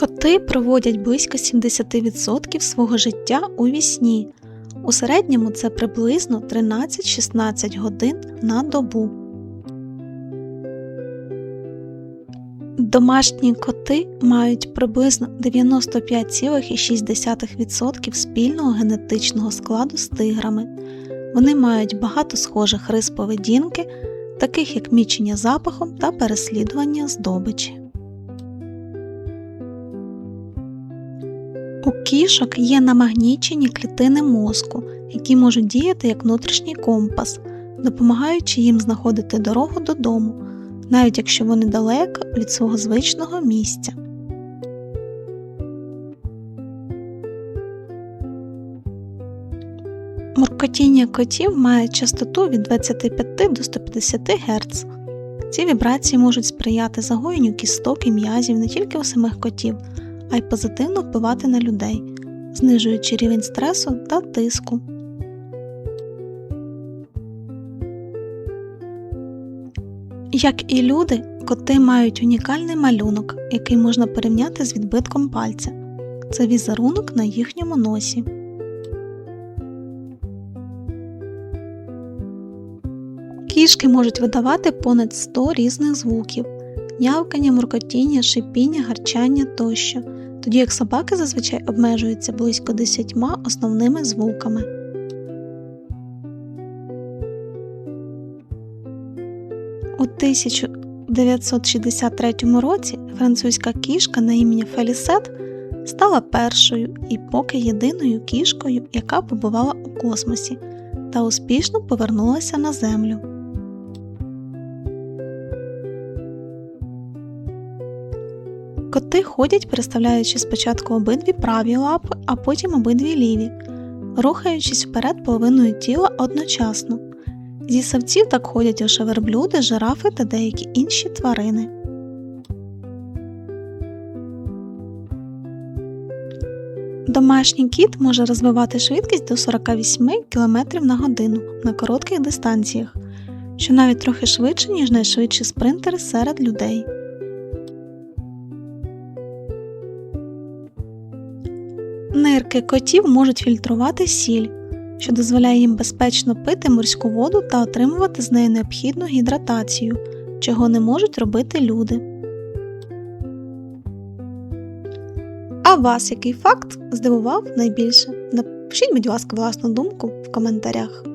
Коти проводять близько 70% свого життя у вісні. У середньому це приблизно 13-16 годин на добу. Домашні коти мають приблизно 95,6% спільного генетичного складу з тиграми. Вони мають багато схожих рис поведінки, таких як мічення запахом та переслідування здобичі. Кішок є намагнічені клітини мозку, які можуть діяти як внутрішній компас, допомагаючи їм знаходити дорогу додому, навіть якщо вони далеко від свого звичного місця. Муркотіння котів має частоту від 25 до 150 Гц. Ці вібрації можуть сприяти загоєнню кісток і м'язів не тільки у самих котів, а й позитивно впливати на людей, знижуючи рівень стресу та тиску. Як і люди, коти мають унікальний малюнок, який можна порівняти з відбитком пальця. Це візерунок на їхньому носі. Кішки можуть видавати понад 100 різних звуків нявкання, муркотіння, шипіння, гарчання тощо, тоді як собаки зазвичай обмежуються близько 10 основними звуками. У 1963 році французька кішка на ім'я Фелісет стала першою і поки єдиною кішкою, яка побувала у космосі та успішно повернулася на Землю. Коти ходять, переставляючи спочатку обидві праві лапи, а потім обидві ліві, рухаючись вперед половиною тіла одночасно. Зі савців так ходять лише верблюди, жирафи та деякі інші тварини. Домашній кіт може розвивати швидкість до 48 км на годину на коротких дистанціях, що навіть трохи швидше, ніж найшвидші спринтери серед людей. Нирки котів можуть фільтрувати сіль, що дозволяє їм безпечно пити морську воду та отримувати з неї необхідну гідратацію, чого не можуть робити люди. А вас який факт здивував найбільше? Напишіть, будь ласка, власну думку в коментарях.